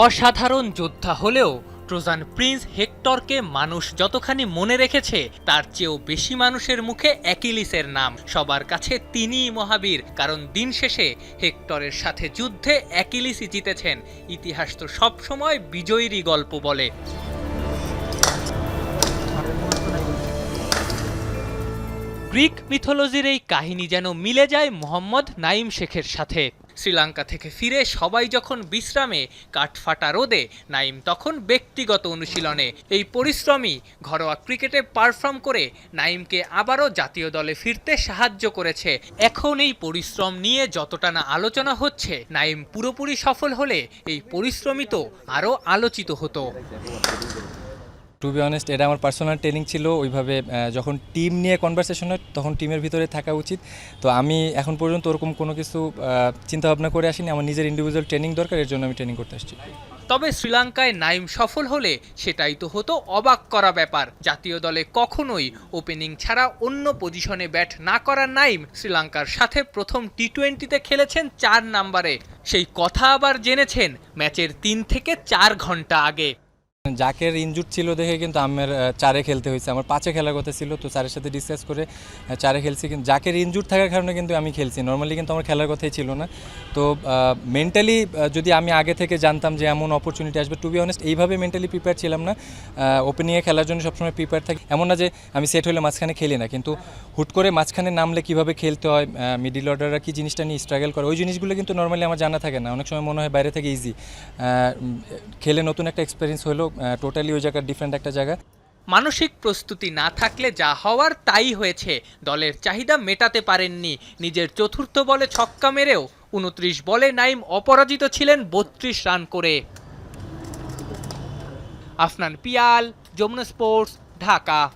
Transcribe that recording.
অসাধারণ যোদ্ধা হলেও ট্রোজান প্রিন্স হেক্টরকে মানুষ যতখানি মনে রেখেছে, তার চেয়েও বেশি মানুষের মুখে অ্যাকিলিসের নাম। সবার কাছে তিনিই মহাবীর, কারণ দিন শেষে হেক্টরের সাথে যুদ্ধে অ্যাকিলিসই জিতেছেন। ইতিহাস তো সবসময় বিজয়ীরই গল্প বলে। গ্রিক মিথোলজির এই কাহিনী যেন মিলে যায় মোহাম্মদ নাইম শেখের সাথে। শ্রীলঙ্কা থেকে ফিরে সবাই যখন বিশ্রামে, কাঠফাটা রোদে, নাইম তখন ব্যক্তিগত অনুশীলনে। এই পরিশ্রমী ঘরোয়া ক্রিকেটে পারফর্ম করে নাইমকে আবারও জাতীয় দলে ফিরতে সাহায্য করেছে। এখন এই পরিশ্রম নিয়ে যতটা না আলোচনা হচ্ছে, নাইম পুরোপুরি সফল হলে এই পরিশ্রমই তো আরও আলোচিত হতো। টু বি অনেস্ট এটা আমার পার্সোনাল ট্রেনিং ছিল, ওইভাবে যখন টিম নিয়ে কনভারসেশন হয়, তখন টিমের ভিতরে থাকা উচিত। তো আমি এখন পর্যন্ত ওরকম কোনো কিছু চিন্তা ভাবনা করে আসিনি। আমার নিজের ইন্ডিভিজুয়াল ট্রেনিং দরকার, এর জন্য আমি ট্রেনিং করতে আসছি। তবে শ্রীলঙ্কায় নাইম সফল হলে সেটাই তো হতো অবাক করা ব্যাপার। জাতীয় দলে কখনোই ওপেনিং ছাড়া অন্য পজিশনে ব্যাট না করা নাইম শ্রীলঙ্কার সাথে প্রথম টি টোয়েন্টিতে খেলেছেন চার নাম্বারে। সেই কথা আবার জেনেছেন ম্যাচের তিন থেকে চার ঘণ্টা আগে। জাকের ইনজুর ছিল দেখে কিন্তু আমার চারে খেলতে হয়েছে। আমার পাঁচে খেলার কথা ছিল, তো চারের সাথে ডিসকাস করে চারে খেলছি। কিন্তু জাকের ইনজুর থাকার কারণে কিন্তু আমি খেলছি। নর্মালি কিন্তু আমার খেলার কথাই ছিল না। তো মেন্টালি যদি আমি আগে থেকে জানতাম যে এমন অপরচুনিটি আসবে টু বি অনেস্ট এইভাবে মেন্টালি প্রিপেয়ার ছিলাম না। ওপেনিংয়ে খেলার জন্য সবসময় প্রিপেয়ার থাকি। এমন না যে আমি সেট হলে মাঝখানে খেলি না। কিন্তু হুট করে মাঝখানে নামলে কীভাবে খেলতে হয় মিডিল অর্ডাররা কী জিনিসটা নিয়ে স্ট্রাগল করে, ওই জিনিসগুলো কিন্তু নর্মালি আমার জানা থাকে না। অনেক সময় মনে হয় বাইরে থেকে ইজি খেলে নতুন একটা এক্সপিরিয়েন্স হলো টোটালি ওই জায়গার ডিফারেন্ট একটা জায়গা। মানসিক প্রস্তুতি না থাকলে যা হওয়ার তাই হয়েছে। দলের চাহিদা মেটাতে পারেননি। নিজের চতুর্থ বলে ছক্কা মেরেও উনত্রিশ বলে নাইম অপরাজিত ছিলেন বত্রিশ রান করে। আফনান পিয়াল, যমুনা স্পোর্টস, ঢাকা।